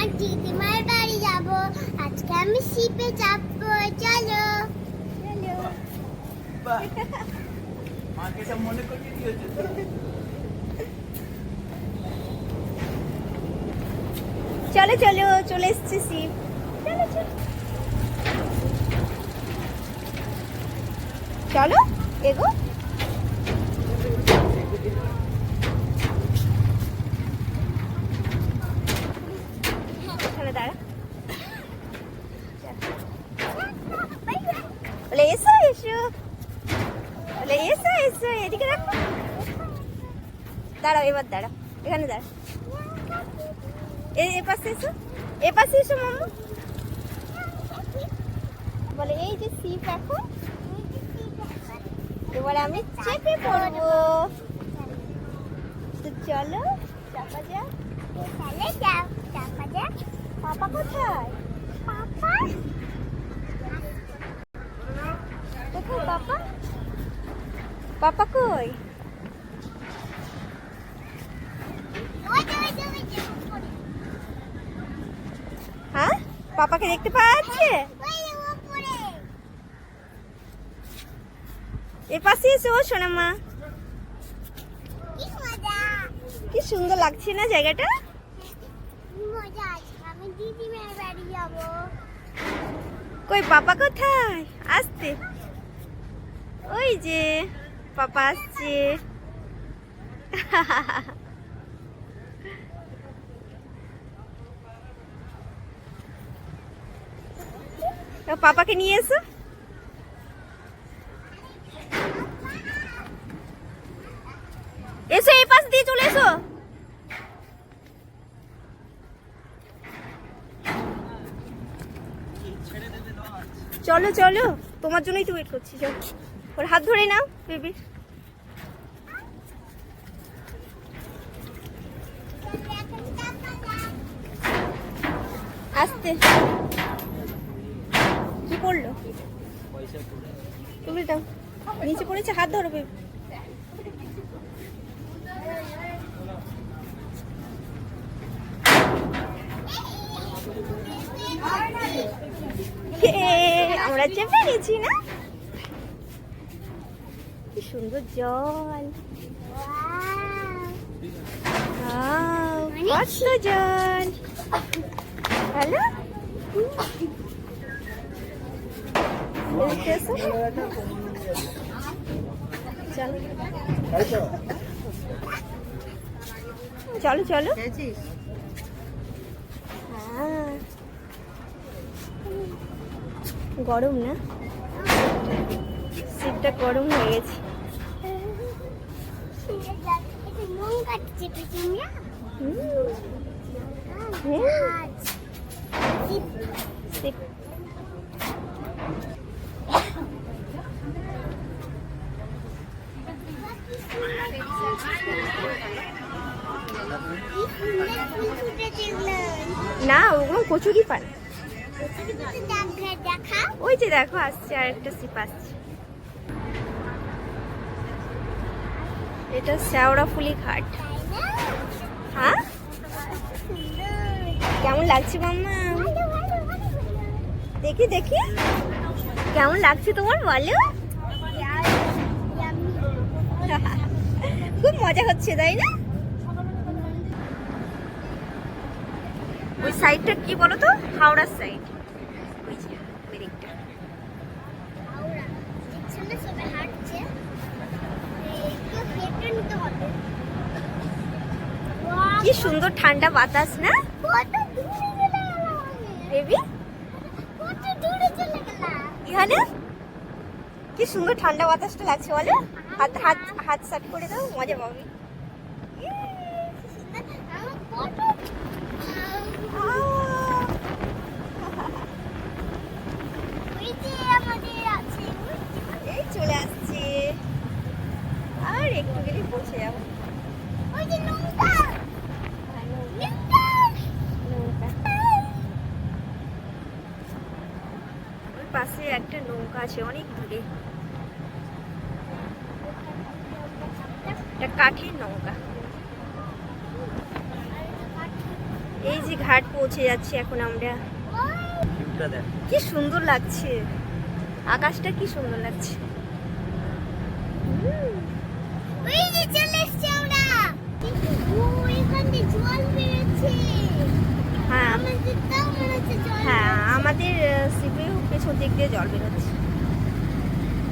আমার দিদিমার বাড়ি যাব। আজকে আমি শিপে চাপবো চলো। চলো। মাকে সব মনে করিয়ে দিয়েছে চলো চলো চলে এসছি শিব চলো চলো। চলো এগো ওখানে দাঁড়া বলে এসো এসো বলে এসো এসো এদিকে রাখো। দাঁড়াও এবার দাঁড়াও। এখানে দাঁড়াও। এ পাশে এসো। এ পাশে এসো মাম্মু বলে এই যে সিপ এখন এবার আমি চেপে পড়ব। তো চলো চাপা যাক। তাহলে যাও চাপা যাক। পাপা কোথায়? পাপা? কোথায় পাপা? পাপা কই ওই যে ওই যে ওই যে উপরে। হ্যাঁ পাপাকে দেখতে উপরে এ পাশে এসো ও শোনা মা কি সুন্দর লাগছে না জায়গাটা? কই, পাপা কোথায়? আসতে। ওই যে, পাপা আসছে। পাপাকে নিয়ে এসো। এসো এই পাশ দিয়ে চলে এসো। চলো চলো, তোমার জন্যই তো ওয়েট করছি, চলো। ওর হাত ধরে নাও বেবি আসতে। পড়ল। পয়সা দাও। নিচে পড়েছে হাত ধরো বেবি। আমরা চেপে নিয়েছি না? কি সুন্দর জল। কত জল। হ্যালো এদিকে চলো। চলো হ্যাঁ। গরম না? শীতটা গরম হয়ে গেছে। হুম, জাহাজ সিট কি সুন্দর ফুল ফুটেছে এগুলো। না ওগুলো কচুরি পান। ওই যে দেখো আসছে আর একটা সিপ আসছে। এটা শ্যাওড়া ফুলি ঘাট। হ্যাঁ? কেমন লাগছে মাম্মা? দেখি দেখি। কেমন লাগছে তোমার? বলো। খুব মজা হচ্ছে, তাই না? ওই সাইডটা কি বলো তো হাওড়ার সাইড কি সুন্দর ঠান্ডা বাতাস, না? বেবি এখানে কি সুন্দর ঠান্ডা বাতাসটা লাগছে বলো? হাত হাত হাত সাট করে দাও, মজা পাবে। চলে আসছে। আর একটু গেলে পৌঁছে যাব। ওই যে পাশে একটা নৌকা আছে, অনেক দূরে। একটা কাঠের নৌকা। এই যে ঘাট পৌঁছে যাচ্ছি এখন আমরা। কি সুন্দর লাগছে। আকাশটা কি সুন্দর লাগছে। হ্যাঁ। আমাদের হ্যাঁ আমাদের সিপিউ পেছন দিক দিয়ে জল বেরোচ্ছে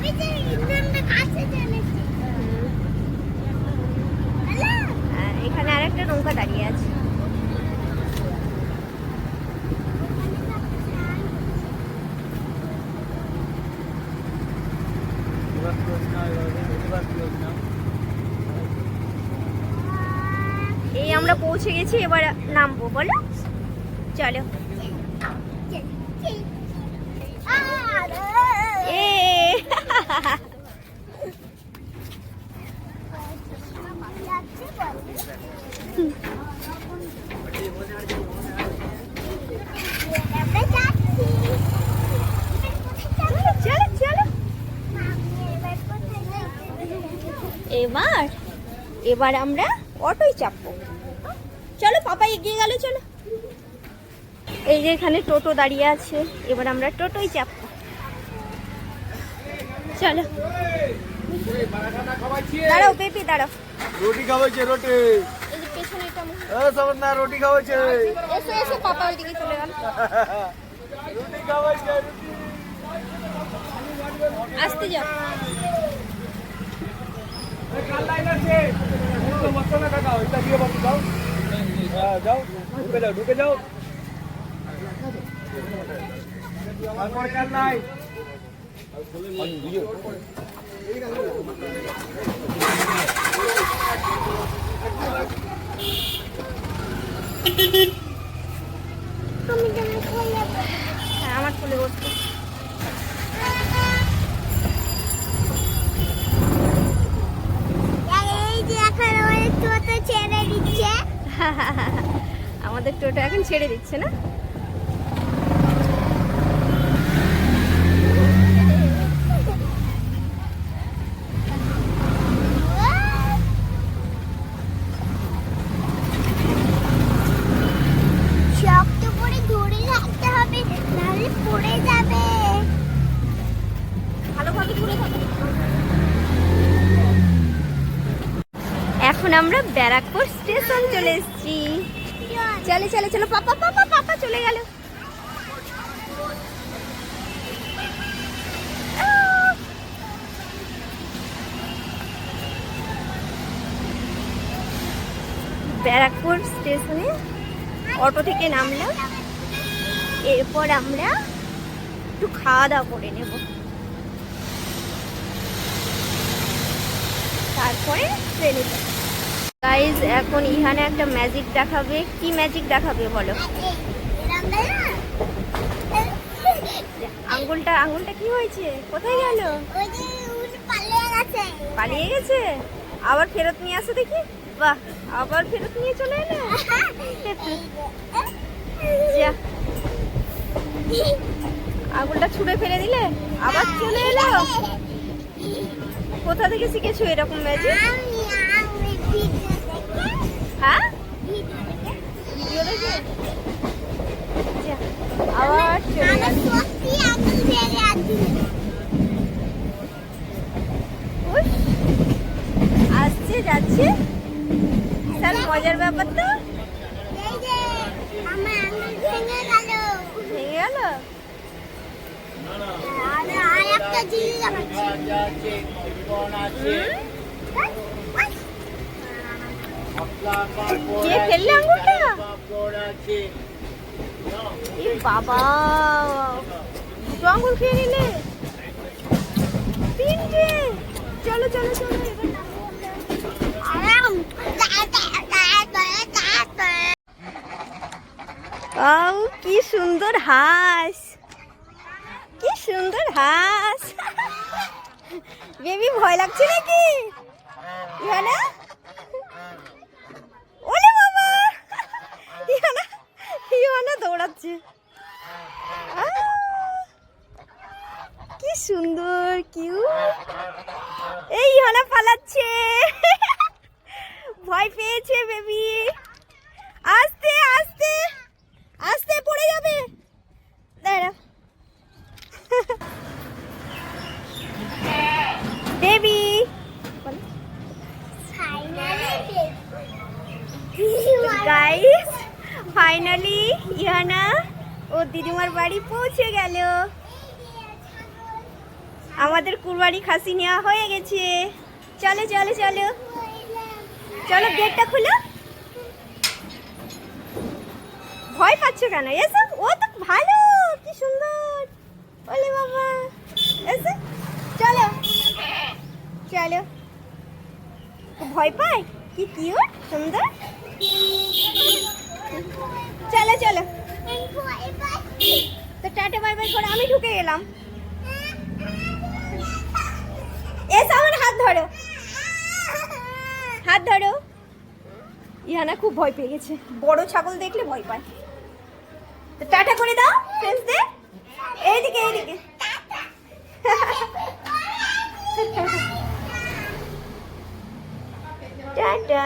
ওই যে ইন্দ্রনটা কাছে চলে এসছে হ্যালো হ্যাঁ, এখানে আরেকটা নৌকা দাঁড়িয়ে আছে এই আমরা পৌঁছে গেছি এবার নামবো বলো চলো এ চলো চলো এবার এবার আমরা অটোই চাপবো। চলো পাপা এগিয়ে গেল চলো। এই যে এখানে টোটো দাঁড়িয়ে আছে এবার আমরা টোটোই চাপবো। চলো। দাঁড়াও পেপি দাঁড়াও। রুটি খাওয়াইছে রুটি। এ সাবনা রুটি খাওয়াইছে এসো এসো পাপা ওইদিকে চলে গেল রুটি খাওয়াইছে রুটি। আসতে যাও। কাল লাইন আছে। তো মশলা কাকা ওইটা দিয়ে বাবু যাও। হ্যাঁ যাও ঢুকে যাও ঢুকে যাও। তারপর কাল নাই আমার আমাদের টোটো এখন ছেড়ে দিচ্ছে না শক্ত করে ধরে রাখতে হবে নাহলে পড়ে যাবে ভালোভাবে ঘুরে থাকো এখন আমরা ব্যারাকপুর স্টেশন চলে এসেছি। চলে চলে, চলো পাপা পাপা পাপা চলে গেল। ব্যারাকপুর স্টেশনে অটো থেকে নামলাম। এরপর আমরা একটু খাওয়া দাওয়া করে নেব। তারপরে ট্রেনে গাইজ এখন ইহানে একটা ম্যাজিক দেখাবে। কি ম্যাজিক দেখাবে বলো? আঙ্গুলটা আঙ্গুলটা কি হয়েছে? কোথায় গেল? পালিয়ে গেছে? আবার ফেরত নিয়ে আসো দেখি। বাহ, আবার ফেরত নিয়ে চলে এলো? আঙুলটা ছুঁড়ে ফেলে দিলে? আবার চলে এলো? কোথা থেকে শিখেছো এরকম ম্যাজিক হ্যাঁ ভিডিও দেখে আবার চলে গেল আছে আসছে যাচ্ছে তার মজার ব্যাপার তো ভেঙে গেল ভেঙে গেল আর একটা জিনিস আমার কে কি সুন্দর হাঁস কি সুন্দর হাঁস বেবি ভয় লাগছে নাকি ইহানা মানে দৌড়াচ্ছে। কি সুন্দর কিউ এই হলা পালাচ্ছে। ভয় পেয়েছে বেবি আস্তে আস্তে আস্তে পড়ে যাবে। দাঁড়া। বেবি গাইস ফাইনালি ইহানা ও দিদিমার বাড়ি পৌঁছে গেল। আমাদের কুরবানি খাসি নেওয়া হয়ে গেছে। চলো চলো চলো। চলো গেটটা খুলো। ভয় পাচ্ছ কেন? এসো ও তো ভালো, কি সুন্দর। ওলে বাবা। এসো চলো। চলো। ভয় পায়? কি কিউট সুন্দর? চলো চলো। তো টাটা বাই বাই করে আমি ঢুকে গেলাম। এসো আমার হাত ধরো। হাত ধরো। ইহানা খুব ভয় পেয়ে গেছে। বড় ছাগল দেখলে ভয় পায়। তো টাটা করে দাও ফ্রেন্ডসদের এইদিকে এইদিকে। টাটা।